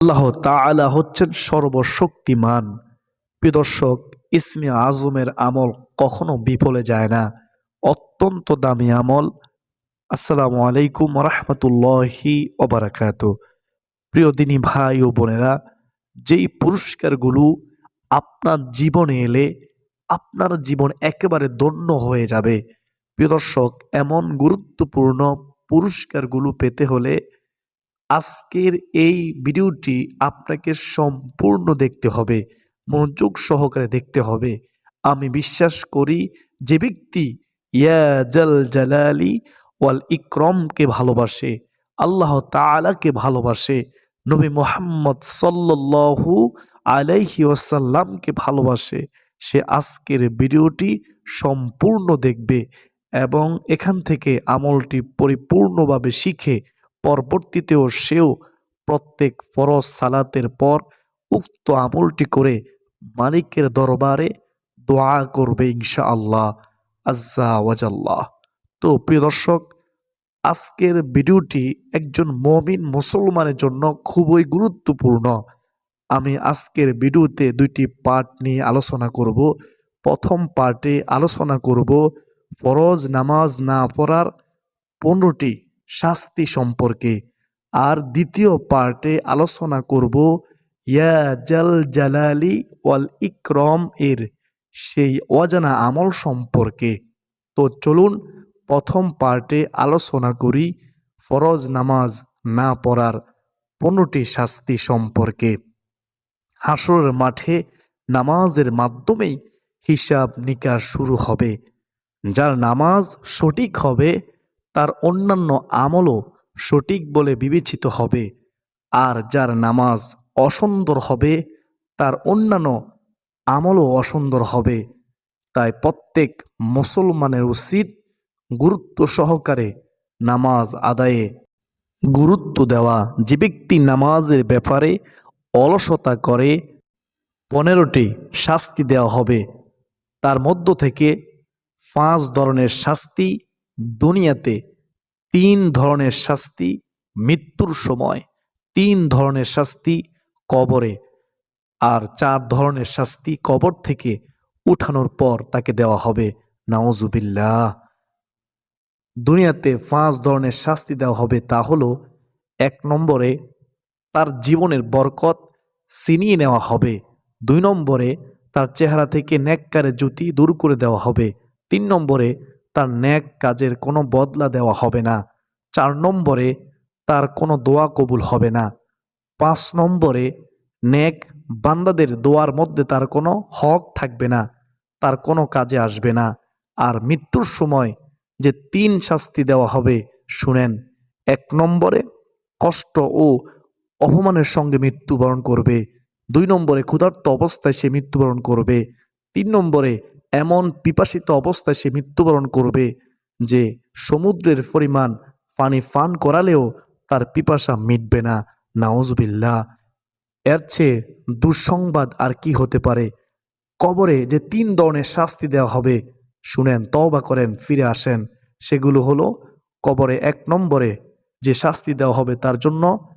আল্লাহ তাআলা হচ্ছেন সর্বশক্তিমান। প্রিয় দর্শক, ইসমে আজমের আমল কখনো বিফলে যায় না। অত্যন্ত দামি আমল। আসসালামু আলাইকুম রহমতুল্লাহি ওবারাকাত। প্রিয় দিনী ভাই ও বোনেরা, যেই পুরস্কারগুলো আপনার জীবনে এলে আপনার জীবন একেবারে ধন্য হয়ে যাবে। প্রিয় দর্শক, এমন গুরুত্বপূর্ণ পুরস্কারগুলো পেতে হলে আজকের এই ভিডিওটি আপনাকে সম্পূর্ণ দেখতে হবে, মনোযোগ সহকারে দেখতে হবে। আমি বিশ্বাস করি যে ব্যক্তি ইয়া জাল জালালি ওয়াল ইকরমকে ভালোবাসে, আল্লাহ তালাকে ভালোবাসে, নবী মোহাম্মদ সাল্লাল্লাহু আলাইহি ওয়াসাল্লামকে ভালোবাসে, সে আজকের ভিডিওটি সম্পূর্ণ দেখবে এবং এখান থেকে আমলটি পরিপূর্ণভাবে শিখে পরবর্তীতেও সেও প্রত্যেক ফরজ সালাতের পর উক্ত আমলটি করে মালিকের দরবারে দোয়া করবে ইনশা আল্লাহ আজ্জা ওয়াজাল্লাহ। তো প্রিয় দর্শক, আজকের ভিডিওটি একজন মমিন মুসলমানের জন্য খুবই গুরুত্বপূর্ণ। আমি আজকের ভিডিওতে দুইটি পার্ট নিয়ে আলোচনা করব। প্রথম পার্টে আলোচনা করব, ফরজ নামাজ না পড়ার পনেরোটি শাস্তি সম্পর্কে। আর দ্বিতীয় পার্টে আলোচনা করব ইয়া জাল জালালি ওয়াল ইকরম এর সেই অজানা আমল সম্পর্কে। তো চলুন প্রথম পার্টে আলোচনা করি ফরজ নামাজ না পড়ার পনেরোটি শাস্তি সম্পর্কে। হাসরের মাঠে নামাজের মাধ্যমেই হিসাব নিকাশ শুরু হবে। যার নামাজ সঠিক হবে তার অন্যান্য আমলও সঠিক বলে বিবেচিত হবে। আর যার নামাজ অসুন্দর হবে, তার অন্যান্য আমলও অসুন্দর হবে। তাই প্রত্যেক মুসলমানের উচিত গুরুত্ব সহকারে নামাজ আদায়ে গুরুত্ব দেওয়া। যে ব্যক্তি নামাজের ব্যাপারে অলসতা করে, পনেরোটি শাস্তি দেওয়া হবে। তার মধ্য থেকে পাঁচ ধরনের শাস্তি দুনিয়াতে তিন ধরনের শাস্তি, মৃত্যুর সময় তিন ধরনের শাস্তি কবরে আর চার ধরনের শাস্তি কবর থেকে উঠানোর পর তাকে দেওয়া হবে নাওজুবিল্লাহ দুনিয়াতে পাঁচ ধরনের শাস্তি দেওয়া হবে তা হলো এক নম্বরে তার জীবনের বরকত ছিনিয়ে নেওয়া হবে, দুই নম্বরে তার চেহারা থেকে ন্যাককারে জ্যোতি দূর করে দেওয়া হবে, তিন নম্বরে তার ন্যাক কাজের কোনো বদলা দেওয়া হবে না। চার নম্বরে তার কোনো দোয়া কবুল হবে না। পাঁচ নম্বরে ন্যাক বান্দাদের দোয়ার মধ্যে তার কোনো হক থাকবে না, তার কোনো কাজে আসবে না। আর মৃত্যুর সময় যে তিন শাস্তি দেওয়া হবে, শুনেন, এক নম্বরে কষ্ট ও অপমানের সঙ্গে মৃত্যুবরণ করবে, দুই নম্বরে ক্ষুধার্ত অবস্থায় সে মৃত্যুবরণ করবে, তিন নম্বরে এমন পিপাসিত অবস্থায় সে মৃত্যুবরণ করবে যে সমুদ্রের পরিমাণ পানি পান করালেও তার পিপাসা মিটবে না। নাওজবিল্লা এর চেয়ে দুঃসংবাদ আর কি হতে পারে? কবরে যে তিন ধরনের শাস্তি দেওয়া হবে, শুনেন, তওবা করেন, ফিরে আসেন। সেগুলো হলো, কবরে এক নম্বরে যে শাস্তি দেওয়া হবে তার জন্য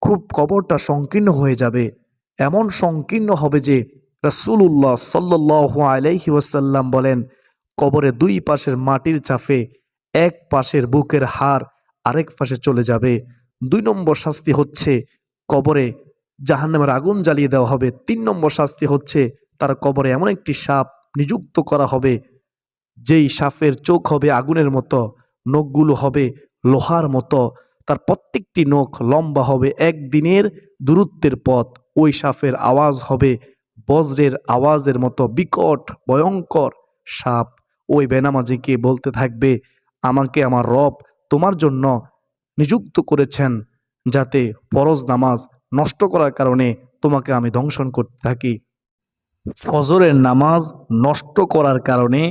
খুব কবরটা সংকীর্ণ হয়ে যাবে। এমন সংকীর্ণ হবে যে রাসূলুল্লাহ সাল্লাহ আলাইহি ওয়াসাল্লাম বলেন, কবরে দুই পাশের মাটির চাপে এক পাশের বুকের হাড় আরেক পাশে চলে যাবে। দুই নম্বর শাস্তি হচ্ছে কবরে জাহান্নামের আগুন জ্বালিয়ে দেওয়া হবে। তিন নম্বর শাস্তি হচ্ছে তার কবরে এমন একটি সাপ নিযুক্ত করা হবে, যেই সাপের চোখ হবে আগুনের মতো, নখগুলো হবে লোহার মতো, তার প্রত্যেকটি নখ লম্বা হবে একদিনের দূরত্বের পথ। ওই সাপের আওয়াজ হবে বজ্রের আওয়াজের মতো বিকট, ভয়ঙ্কর সাপ ওই বেনামাজিকে বলতে থাকবে, আমাকে আমার রব তোমার জন্য নিযুক্ত করেছেন যাতে ফরজ নামাজ নষ্ট করার কারণে তোমাকে আমি দংশন করতে থাকি। ফজরের নামাজ নষ্ট করার কারণে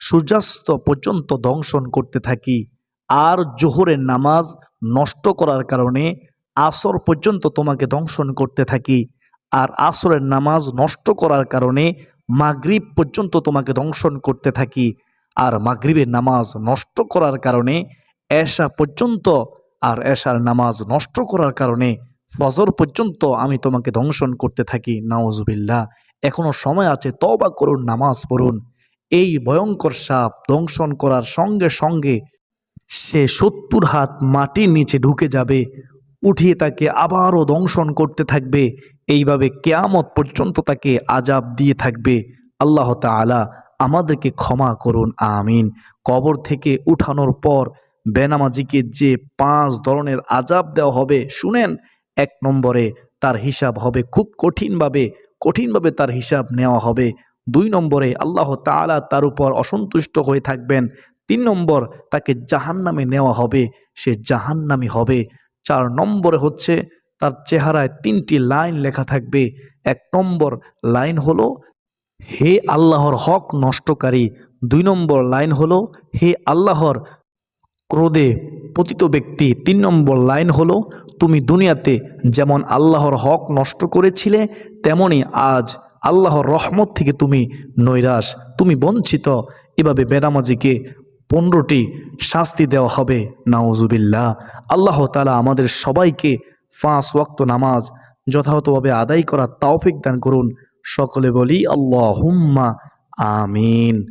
সূর্যাস্ত পর্যন্ত দংশন করতে থাকি। আর জোহরের নামাজ নষ্ট করার কারণে আসর পর্যন্ত তোমাকে দংশন করতে থাকি। আর আসরের নামাজ নষ্ট করার কারণে মাগরিব পর্যন্ত তোমাকে দংশন করতে থাকি। আর মাগরিবের নামাজ নষ্ট করার কারণে এশা পর্যন্ত আর এশার নামাজ নষ্ট করার কারণে ফজর পর্যন্ত আমি তোমাকে ধ্বংসন করতে থাকি। নাওজুবিল্লাহ এখনও সময় আছে তবা করুন, নামাজ পড়ুন। এই ভয়ঙ্কর সাপ দংশন করার সঙ্গে সঙ্গে সে সত্তর হাত মাটির নিচে ঢুকে যাবে, উঠিয়ে তাকে আবারও দংশন করতে থাকবে। এইভাবে কেয়ামত পর্যন্ত তাকে আজাব দিয়ে থাকবে। আল্লাহ তাআলা আমাদেরকে ক্ষমা করুন, আমিন। কবর থেকে উঠানোর পর বেনামাজিকে যে পাঁচ ধরনের আজাব দেওয়া হবে, শুনেন, এক নম্বরে তার হিসাব হবে খুব কঠিনভাবে কঠিনভাবে তার হিসাব নেওয়া হবে। দুই নম্বরে আল্লাহ তাআলা তার উপর অসন্তুষ্ট হয়ে থাকবেন। তিন নম্বর তাকে জাহান্নামে নেওয়া হবে, সে জাহান্নামি হবে। চার নম্বরে হচ্ছে তার চেহারায় তিনটি লাইন লেখা থাকবে। এক নম্বর লাইন হলো, হে আল্লাহর হক নষ্টকারী। দুই নম্বর লাইন হলো, হে আল্লাহর ক্রোধে পতিত ব্যক্তি। তিন নম্বর লাইন হলো, তুমি দুনিয়াতে যেমন আল্লাহর হক নষ্ট করেছিলে, তেমনি আজ আল্লাহর রহমত থেকে তুমি নৈরাশ, তুমি বঞ্চিত। এভাবে বেনামাজিকে পনেরোটি শাস্তি দেওয়া হবে। নাউজুবিল্লাহ। আল্লাহ তালা আমাদের সবাইকে পাঁচ ওয়াক্ত নামাজ যথাযথভাবে আদায় করার তাওফিক দান করুন। সকলে বলি আল্লাহ হুম্মা আমিন।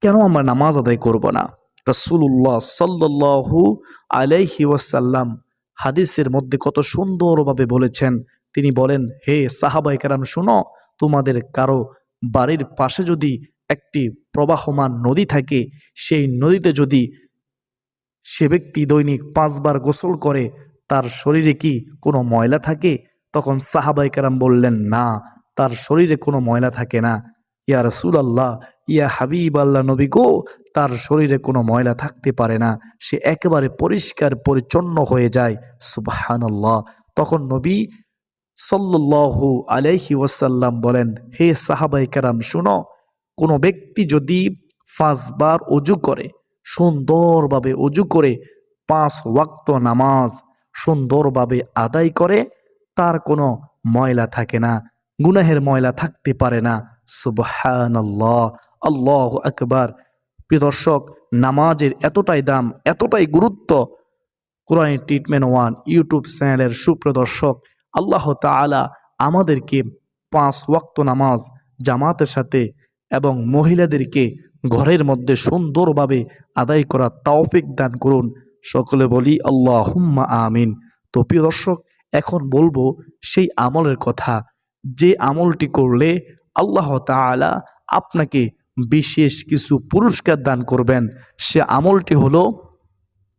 কেন আমরা নামাজ আদায় করব না? রসুল্লাহ সাল্লাহু আলাইহি ওয়াসাল্লাম হাদিসের মধ্যে কত সুন্দরভাবে বলেছেন। তিনি বলেন, হে সাহাবাই কারাম, শুনো, তোমাদের কারও বাড়ির পাশে যদি একটি প্রবাহমান নদী থাকে, সেই নদীতে যদি সে ব্যক্তি দৈনিক পাঁচবার গোসল করে তার শরীরে কি কোনো ময়লা থাকে? তখন সাহাবাই কারাম বললেন, না, তার শরীরে কোনো ময়লা থাকে না। ইয়া রসুল আল্লাহ ইয়া হাবিব আল্লাহ নবী গো, তার শরীরে কোনো ময়লা থাকতে পারে না। সে একেবারে পরিষ্কার, পরিচ্ছন্ন হয়ে যায়। সুবাহানল্লাহ। তখন নবী সাল্লু আলাইহি ওয়াসাল্লাম বলেন, হে সাহাবাই কারাম, শুনো, কোনো ব্যক্তি যদি পাঁচবার অজু করে, সুন্দরভাবে অজু করে, পাঁচ ওয়াক্ত নামাজ সুন্দরভাবে আদায় করে, তার কোনো ময়লা থাকে না, গুনাহের ময়লা থাকতে পারে না। সুবহান আল্লাহ আল্লাহ আকবার দর্শক, নামাজের এতটাই দাম, এতটাই গুরুত্ব কোরআন ট্রিটমেন্ট ওয়ান ইউটিউব চ্যানেলের সুপ্রদর্শক আল্লাহ তাআলা আমাদেরকে পাঁচ ওয়াক্ত নামাজ জামাতের সাথে এবং মহিলাদেরকে ঘরের মধ্যে সুন্দরভাবে আদায় করা তাওফিক দান করুন। সকলে বলি আল্লাহ হুম্মা আমিন। তো প্রিয় দর্শক, এখন বলব সেই আমলের কথা। যে আমলটি করলে আল্লাহ তাআলা আপনাকে বিশেষ কিছু পুরস্কার দান করবেন। সে আমলটি হলো,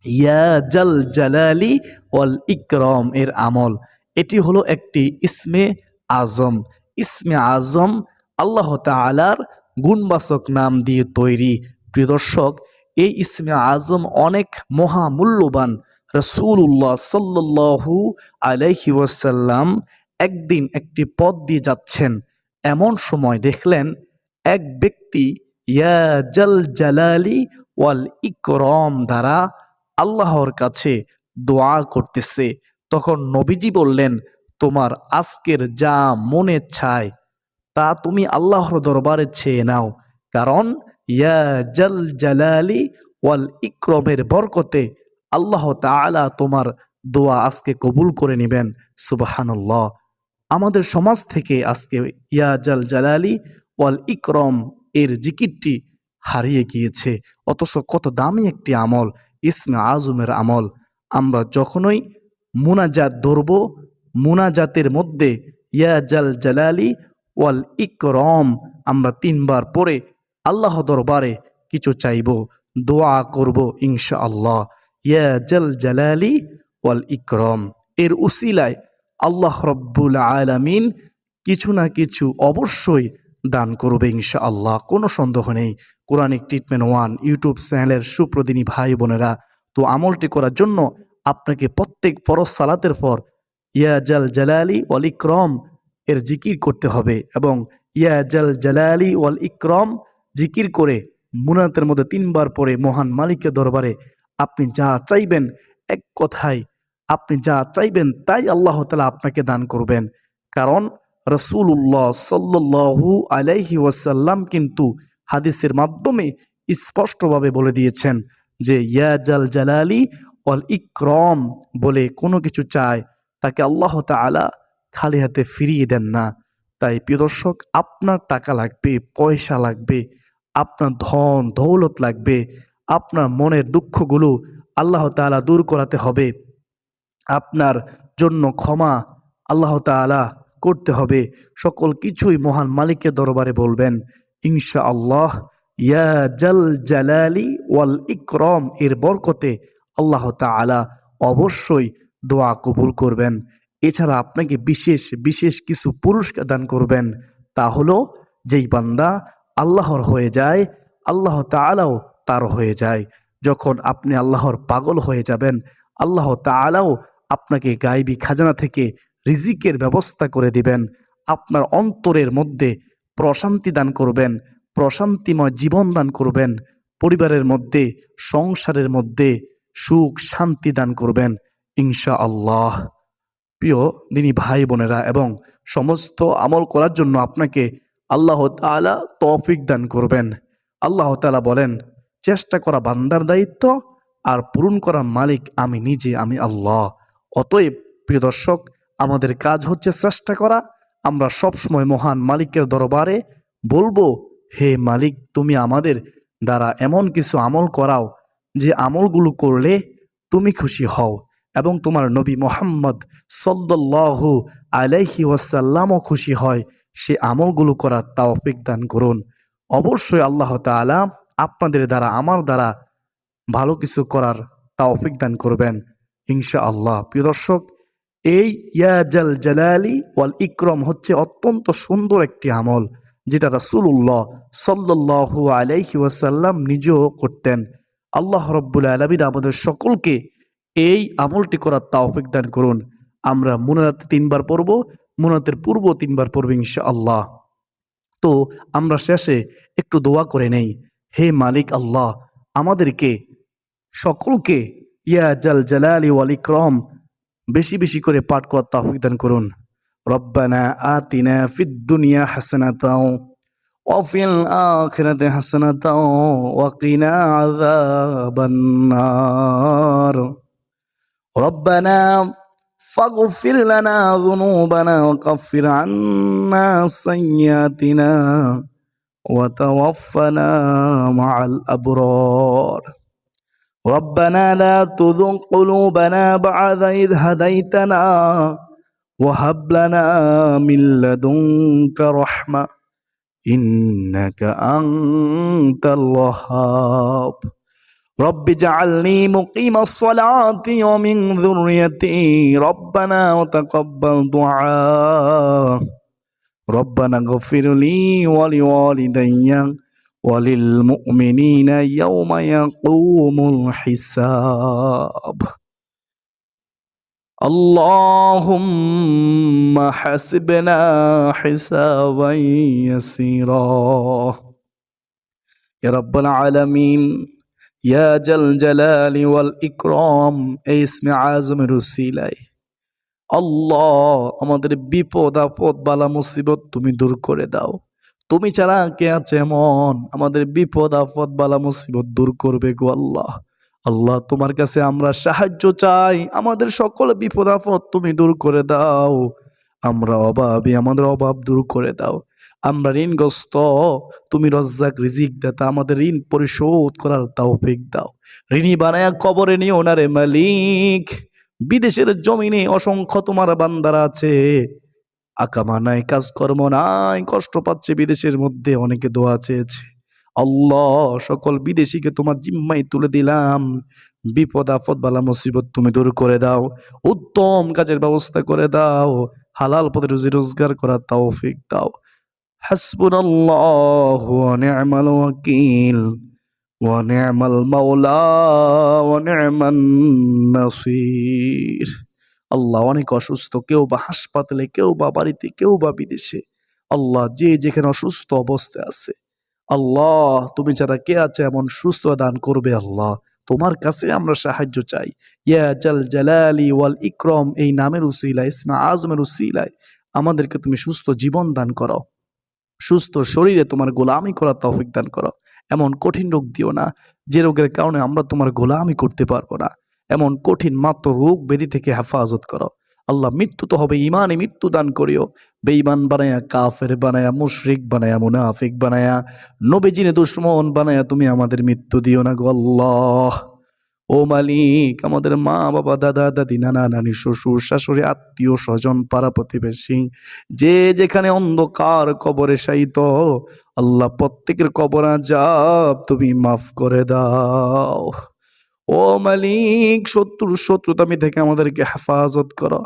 ইয়া জাল জালালি ওয়াল ইকরম এর আমল। এটি হলো একটি ইসমে আজম। ইসমে আজম আল্লাহ তালার গুণবাচক নাম দিয়ে তৈরি। প্রিয় দর্শক এই ইসমে আজম অনেক মহামূল্যবান রসুল্লাহ সাল্লু আলাইহি ওয়াসাল্লাম একদিন একটি পথ দিয়ে যাচ্ছেন। এমন সময় দেখলেন এক ব্যক্তি, ইয়া জাল জালালি ওয়াল ইকরম দ্বারা আল্লাহর কাছে দোয়া করতেছে। তখন নবীজি বললেন, তোমার আজকের যা মনে চায়, তা তুমি আল্লাহর দরবারে চেয়ে নাও। কারণ ইয়া জাল জালালি ওয়াল ইক্রমের বরকতে আল্লাহ তাআলা তোমার দোয়া আজকে কবুল করে নেবেন। সুবাহানুল্লাহ। আমাদের সমাজ থেকে আজকে ইয়া জাল জালালি ওয়াল ইকরম এর জিকিরটি হারিয়ে গিয়েছে। অথচ কত দামি একটি আমল, ইসমে আজমের আমল। আমরা যখনই মুনাজাত ধরব, মুনাজাতের মধ্যে ইয়া জাল জালালি ওয়াল ইকরম আমরা তিনবার পরে আল্লাহ দরবারে কিছু চাইব, দোয়া করব ইনশা আল্লাহ ইয়া জাল জালালি ওয়াল ইকরম। এর উসিলায় আল্লাহ রব্বুল আলামিন কিছু না কিছু অবশ্যই দান করবে ইনশা আল্লাহ কোনো সন্দেহ নেই। কোরআনিক ট্রিটমেন্ট ওয়ান, ইউটিউব চ্যানেলের সুপ্রদিনী ভাই বোনেরা, তো আমলটি করার জন্য আপনাকে প্রত্যেক পরশ সালাতের পর ইয়া জাল জালালি ওয়াল ইকরম এর জিকির করতে হবে এবং ইয়া জাল জালালি ওয়াল ইকরম জিকির করে মুনাতের মধ্যে তিনবার পরে মহান মালিকের দরবারে, আপনি যা চাইবেন এক কথায়, আপনি যা চাইবেন তাই আল্লাহ তালা আপনাকে দান করবেন। কারণ রসুল্লাহ সাল্লু আলাইহি ওয়াসাল্লাম কিন্তু হাদিসের মাধ্যমে স্পষ্টভাবে বলে দিয়েছেন যে, ইয়া জাল জালালি অল ইকরম বলে কোনো কিছু চায়, তাকে আল্লাহ তাআলা খালি হাতে ফিরিয়ে দেন না। তাই প্রিয় দর্শক, আপনার টাকা লাগবে, পয়সা লাগবে আপনার ধন, দৌলত লাগবে। আপনার মনের দুঃখগুলো আল্লাহ তাআলা দূর করাতে হবে। আপনার জন্য ক্ষমা আল্লাহ তাআলা করতে হবে। সকল কিছুই মহান মালিকের দরবারে বলবেন ইনশা আল্লাহ ইয়া জাল জালালি ওয়াল ইকরম, এর বরকতে আল্লাহ তাআলা অবশ্যই দোয়া কবুল করবেন। এছাড়া আপনাকে বিশেষ বিশেষ কিছু পুরস্কার দান করবেন। তা হলো, যেই বান্দা আল্লাহর হয়ে যায়, আল্লাহ তাআলাও তার হয়ে যায়। যখন আপনি আল্লাহর পাগল হয়ে যাবেন, আল্লাহ তাআলাও আপনাকে গাইবী খাজানা থেকে রিজিকের ব্যবস্থা করে দিবেন, আপনার অন্তরের মধ্যে প্রশান্তি দান করবেন, প্রশান্তিময় জীবন দান করবেন, পরিবারের মধ্যে, সংসারের মধ্যে সুখ, শান্তি দান করবেন ইনশা আল্লাহ প্রিয় দিনী ভাই বোনেরা, এবং সমস্ত আমল করার জন্য আপনাকে আল্লাহ তাআলা তৌফিক দান করবেন। আল্লাহ তালা বলেন, চেষ্টা করা বান্দার দায়িত্ব আর পূরণ করার মালিক আমি নিজে, আমি আল্লাহ। অতএব প্রিয় দর্শক, আমাদের কাজ হচ্ছে চেষ্টা করা। আমরা সবসময় মহান মালিকের দরবারে বলব, হে মালিক, তুমি আমাদের দ্বারা এমন কিছু আমল করাও যে আমলগুলো করলে তুমি খুশি হও। এবং তোমার নবী মোহাম্মদ সল্লাহু আলাইহি ওয়াসাল্লামও খুশি হয়। সে আমলগুলো করার তাওফিক দান করুন। অবশ্যই আল্লাহ তাআলা আপনাদের দ্বারা, আমার দ্বারা ভালো কিছু করার তাওফিক দান করবেন ইনশা আল্লাহ প্রিয় দর্শক, এই ইয়া জাল জালালি ওয়াল ইকরম হচ্ছে অত্যন্ত সুন্দর একটি আমল, যেটা রাসূলুল্লাহ সাল্লাল্লাহু আলাইহি ওয়াসাল্লাম নিজেও করতেন। আল্লাহ রব্বুল আলামিন আমাদের সকলকে এই আমলটি করার তাওফিক দান করুন। আমরা মুনাতে তিনবার পড়ব মোনাতের পূর্ব তিনবার পড়বে ইনশা আল্লাহ তো আমরা শেষে একটু দোয়া করে নেই, হে মালিক আল্লাহ, আমাদেরকে সকলকে ইয়া জাল জালালি ওয়াল ইকরম বেশি বেশি করে পাঠ করার তাফিক করুন। রব্বানা আতিনা ফিদ দুনিয়া হাসানাতাও ওয়াফিল আখিরাতে হাসানাতাও ওয়াকিনা আযাবান্নার। রব্বানা فاغفر لنا ذنوبنا وكفر عنا سيئاتنا وتوفنا مع الأبرار. ربنا لا تذق قلوبنا بعد إذ هديتنا وهب لنا من لدنك رحمة إنك أنت الوهاب. رب اجعلني مقيم الصلاة ومن ذريتي. ربنا وتقبل دعاء. ربنا اغفر لي ولوالدي وللمؤمنين يوم يقوم الحساب. اللهم حسبنا حسابا يسيرا. يا رب العالمين ইয়া জাল জালালি ওয়াল ইকরম এই ইসমে আজমের উসিলায়। আল্লাহ, আমাদের বিপদ, আপদ, বালা, মুসিবত তুমি দূর করে দাও। তুমি ছাড়া কে আছে মন আমাদের বিপদ, আপদ, বালা, মুসিবত দূর করবে গো আল্লাহ। আল্লাহ, তোমার কাছে আমরা সাহায্য চাই। আমাদের সকল বিপদ, আপদ তুমি দূর করে দাও। আমরা অভাবী আমাদের অভাব দূর করে দাও। আমরা ঋণগ্রস্ত, তুমি রজ্জাক রিজিক দাতা, আমাদের ঋণ পরিশোধ করার তৌফিক দাও। ঋণী বানায়া কবরে নিও না রে মালিক। বিদেশের জমিনে অসংখ্য তোমার বান্দারা আছে। আকামা নাই, কাজকর্ম নাই, কষ্ট পাচ্ছে, বিদেশের মধ্যে অনেকে দোয়া চেয়েছে। আল্লাহ, সকল বিদেশিকে তোমার জিম্মায় তুলে দিলাম। বিপদ আপদ, বালা মুসিবত তুমি দূর করে দাও। উত্তম কাজের ব্যবস্থা করে দাও। হালাল পথে রুজি রোজগার করার তৌফিক দাও। হাসবুনাল্লাহু ওয়া নি'মাল ওয়াকিল, ওয়া মাওলা, ওয়া নাসির। আল্লাহ অনেক অসুস্থ, কেউ বা হাসপাতালে, কেউ বা বাড়িতে, কেউ বা বিদেশে। আল্লাহ যে যেখানে অসুস্থ অবস্থায় আছে, আল্লাহ, তুমি যারা কে আছে এমন সুস্থ দান করবে আল্লাহ। তোমার কাছে আমরা সাহায্য চাই। ইয়া জাল জালালি ওয়াল ইকরম, এই নামের উসিলায়, ইসমা আজমের উসিলায় আমাদেরকে তুমি সুস্থ জীবন দান করো। সুস্থ শরীরে তোমার গোলামি করার তৌফিক দান করো। এমন কঠিন রোগ দিও না, যে রোগের কারণে আমরা তোমার গোলামি করতে পারব না। এমন কঠিন মাত্র রোগ বেদি থেকে হেফাজত করো। আল্লাহ মৃত্যু তো হবে ইমানে মৃত্যু দান করিও। বেঈমান বানায়া, কাফের বানায়া, মুশরিক বানায়া, মুনাফিক বানায়া নবীজিনে দুশ্মন বানায়া তুমি আমাদের মৃত্যু দিও না গো আল্লাহ। ও মালিক, আমাদের মা, বাবা, দাদা, দাদি, নানা, নানি, শ্বশুর, শাশুড়ি, আত্মীয়, স্বজন, পাড়া প্রতিবেশী, যে যেখানে অন্ধকার কবরে শায়িত, আল্লাহ প্রত্যেকের কবর আজাব তুমি মাফ করে দাও। ও মালিক, শত্রুর শত্রুতামি থেকে আমাদেরকে হেফাজত করো।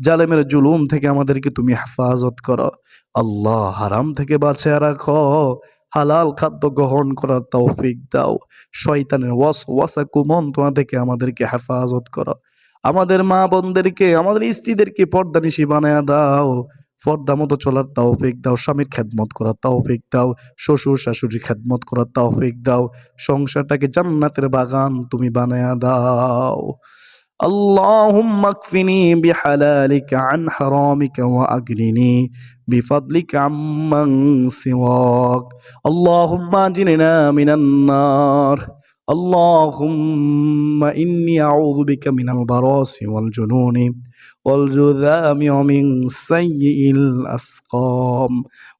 জালেমের জুলুম থেকে আমাদেরকে তুমি হেফাজত করো। আল্লাহ হারাম থেকে বাঁচিয়ে রাখো। হালাল খাদ্য গ্রহণ করার তৌফিক দাও। শয়তানের ওয়াস ওয়াসা কুমন্ত্রণা থেকে আমাদেরকে হেফাজত করো। আমাদের মা বোনদেরকে আমাদের স্ত্রীদেরকে পর্দা নিশি বানায় দাও। পর্দা মতো চলার তৌফিক দাও স্বামীর খেদমত করার তৌফিক দাও শ্বশুর শাশুড়ির খেদমত করার তৌফিক দাও সংসারটাকে জান্নাতের বাগান তুমি বানায়া দাও اللهم اكفني بحلالك عن حرامك واغنني بفضلك عمن سواك اللهم اجرنا من النار اللهم اني اعوذ بك من البراس والجنون والجذام ومن سيء الأسقام.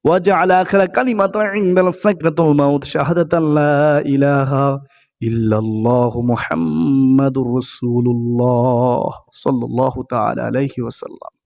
واجعل آخر كلمة عند السكرة الموت شهادة لا إله إلا الله محمد رسول الله صلى الله تعالى عليه وسلم.